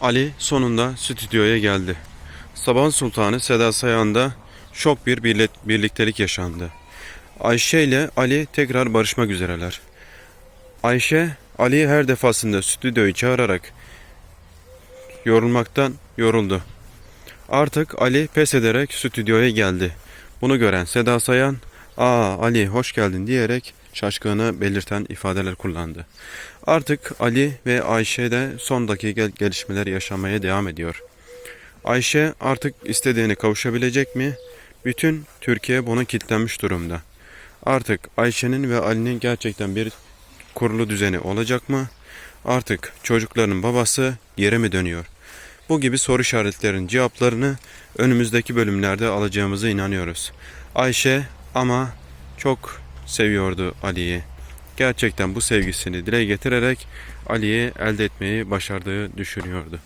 Ali sonunda stüdyoya geldi. Sabahın Sultanı Seda Sayan'da şok bir birliktelik yaşandı. Ayşe ile Ali tekrar barışmak üzereler. Ayşe, Ali'yi her defasında stüdyoyu çağırarak yorulmaktan yoruldu. Artık Ali pes ederek stüdyoya geldi. Bunu gören Seda Sayan, ''Aa Ali hoş geldin'' diyerek şaşkını belirten ifadeler kullandı. Artık Ali ve Ayşe de son dakika gelişmeler yaşamaya devam ediyor. Ayşe artık istediğine kavuşabilecek mi? Bütün Türkiye buna kilitlenmiş durumda. Artık Ayşe'nin ve Ali'nin gerçekten bir kurulu düzeni olacak mı? Artık çocukların babası geri mi dönüyor? Bu gibi soru işaretlerin cevaplarını önümüzdeki bölümlerde alacağımıza inanıyoruz. Ayşe ama çok seviyordu Ali'yi. Gerçekten bu sevgisini dile getirerek Ali'yi elde etmeyi başardığı düşünüyordu.